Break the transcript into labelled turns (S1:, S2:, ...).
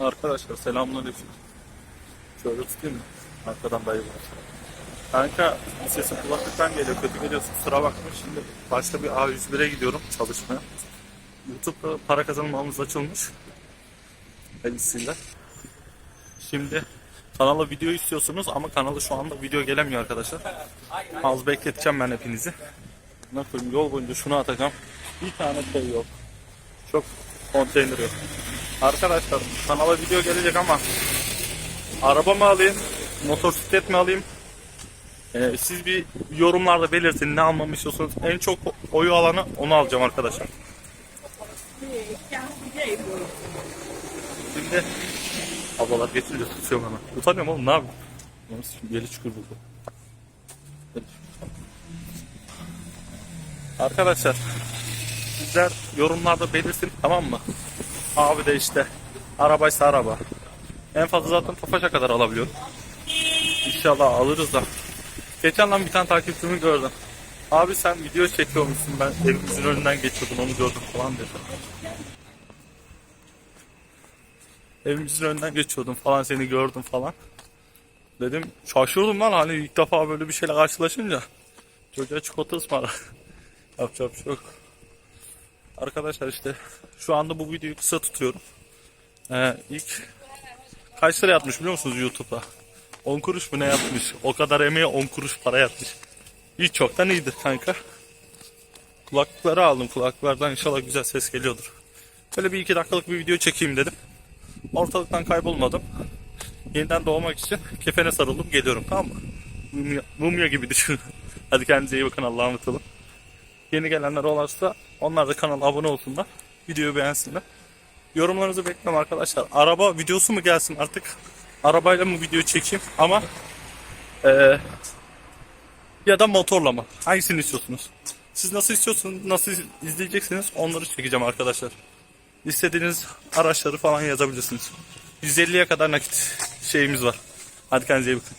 S1: Arkadaşlar selamünaleyküm. Şöyle tutayım mı? Arkadan dayı var. Kanka sesim kulaklıktan geliyor. Kötü geliyorsun. Kusura bakma. Şimdi başka bir A101'e gidiyorum çalışmaya. YouTube'da para kazanmamız açılmış. Hayırlısıyla. Şimdi kanala video istiyorsunuz ama kanalı şu anda video gelemiyor arkadaşlar. Az bekleteceğim ben hepinizi. Ne koyayım yol boyunca şunu atacağım. Bir tane şey yok. Çok konteyner yok. Arkadaşlar kanala video gelecek ama araba mı alayım, motosiklet mi alayım? Ee, siz bir yorumlarda belirtin ne almamı istiyorsanız. En çok oyu alanı onu alacağım arkadaşlar. Şimdi ablalar getiriyor tutuyorum hemen. Utanıyorum oğlum ne yapayım? Yeli çukur buldu. Arkadaşlar sizler yorumlarda belirtin tamam mı? Abi de işte arabaysa araba. En fazla zaten Tofaş'a kadar alabiliyorum. İnşallah alırız da. Geçen lan bir tane takipçimi gördüm. Abi sen video çekiyormuşsun ben evimizin önünden geçiyordum onu gördüm falan dedi. Evimizin önünden geçiyordum falan seni gördüm falan. Dedim şaşırdım lan hani ilk defa böyle bir şeyle karşılaşınca. Çocuğa çikolata ısmarla. Yapacak bir şey yok. Arkadaşlar işte şu anda bu videoyu kısa tutuyorum. Ee, ilk kaç lira yatmış biliyor musunuz YouTube'da? 10 kuruş mu ne yatmış? O kadar emeğe 10 kuruş para yatmış. Hiç çoktan iyidir kanka. Kulaklıkları aldım. Kulaklıklardan inşallah güzel ses geliyordur. Böyle bir iki dakikalık bir video çekeyim dedim. Ortalıktan kaybolmadım. Yeniden doğmak için kefene sarıldım geliyorum tamam mı? Mumya, mumya gibi düşünün. Hadi kendinize iyi bakın Allah'a emanet olun. Yeni gelenler olursa onlar da kanala abone olsunlar. Videoyu beğensinler. Yorumlarınızı bekliyorum arkadaşlar. Araba videosu mu gelsin artık? Arabayla mı video çekeyim ama eee, ya da motorla mı? Hangisini istiyorsunuz? Siz nasıl istiyorsunuz, nasıl izleyeceksiniz onları çekeceğim arkadaşlar. İstediğiniz araçları falan yazabilirsiniz. 150'ye kadar nakit şeyimiz var. Hadi kendinize iyi bakın.